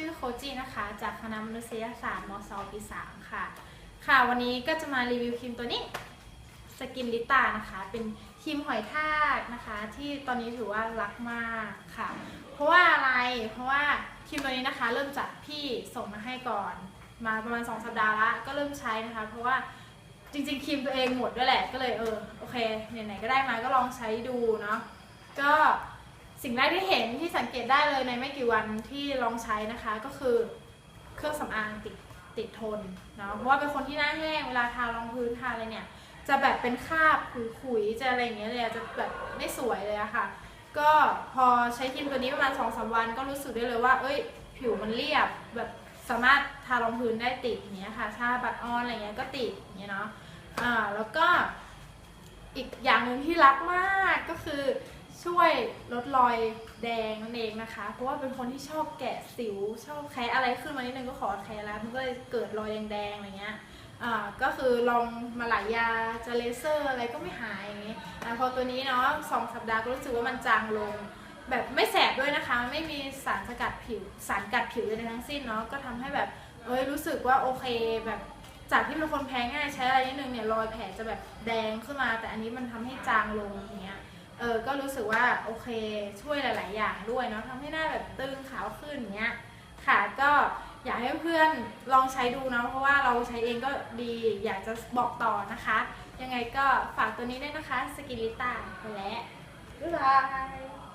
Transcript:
ชื่อโคจินะคะ จากคณะมนุษยศาสตร์มศปีสามค่ะ ค่ะ วันนี้ก็จะมารีวิวครีมตัวนี้สกินลิตานะคะ เป็นครีมหอยทากนะคะ ที่ตอนนี้ถือว่ารักมากค่ะ เพราะว่าอะไร เพราะว่าครีมตัวนี้นะคะ เริ่มจากพี่ส่งมาให้ก่อน มาประมาณ 2 สัปดาห์ละก็เริ่มใช้นะคะ เพราะว่าจริงๆครีมตัวเองหมดด้วยแหละ ก็เลยเออโอเคไหนๆก็ได้มาก็ลองใช้ดูเนาะก็ สิ่งแรกที่เห็นที่สังเกตได้เลยในไม่กี่วันที่ลองใช้นะคะก็คือเครื่องสำอางติดติดทนเนาะเพราะว่าเป็นคนที่หน้าแห้งเวลาทารองพื้นทาอะไรเนี่ย จะแบบเป็นคราบขุยๆจะอะไรอย่างเงี้ยเลยจะแบบไม่สวยเลยอะค่ะ ก็พอใช้ครีมตัวนี้ประมาณ2อสวัน ก็รู้สึกได้เลยว่า เอ้ย ผิวมันเรียบแบบสามารถทารองพื้นได้ติดอย่างเงี้ยค่ะทาบัตออนอะไรเงี้ยก็ติดอย่างเงี้ยเนาะอ่าแล้วก็อีกอย่างหนึ่งที่รักมากก็คือ ช่วยลดรอยแดงนั่นเองนะคะ เพราะว่าเป็นคนที่ชอบแกะสิว ชอบแคะอะไรขึ้นมานิดนึงก็ขอแคะแล้วมันก็เลยเกิดรอยแดงๆอะไรเงี้ยอ่าก็คือลองมาหลายยาจะเลเซอร์อะไรก็ไม่หายอย่างงี้อ่าพอตัวนี้เนาะสองสัปดาห์ก็รู้สึกว่ามันจางลง แบบไม่แสบด้วยนะคะ ไม่มีสารสกัดผิวสารกัดผิวใดๆทั้งสิ้นเนาะก็ทำให้แบบเอ้ยรู้สึกว่าโอเคแบบจากที่เป็นคนแพ้ง่ายใช้อะไรนิดนึงเนี่ยรอยแผลจะแบบแดงขึ้นมา แต่อันนี้มันทำให้จางลงอย่างเงี้ย เออก็รู้สึกว่าโอเคช่วยหลาย ๆ อย่างด้วยเนาะทำให้หน้าแบบตึงขาวขึ้นอย่างเงี้ยค่ะก็อยากให้เพื่อนลองใช้ดูเนาะเพราะว่าเราใช้เองก็ดีอยากจะบอกต่อนะคะ ยังไงก็ฝากตัวนี้ด้วยนะคะสกิลิต้าไปแล้วบ๊ายบาย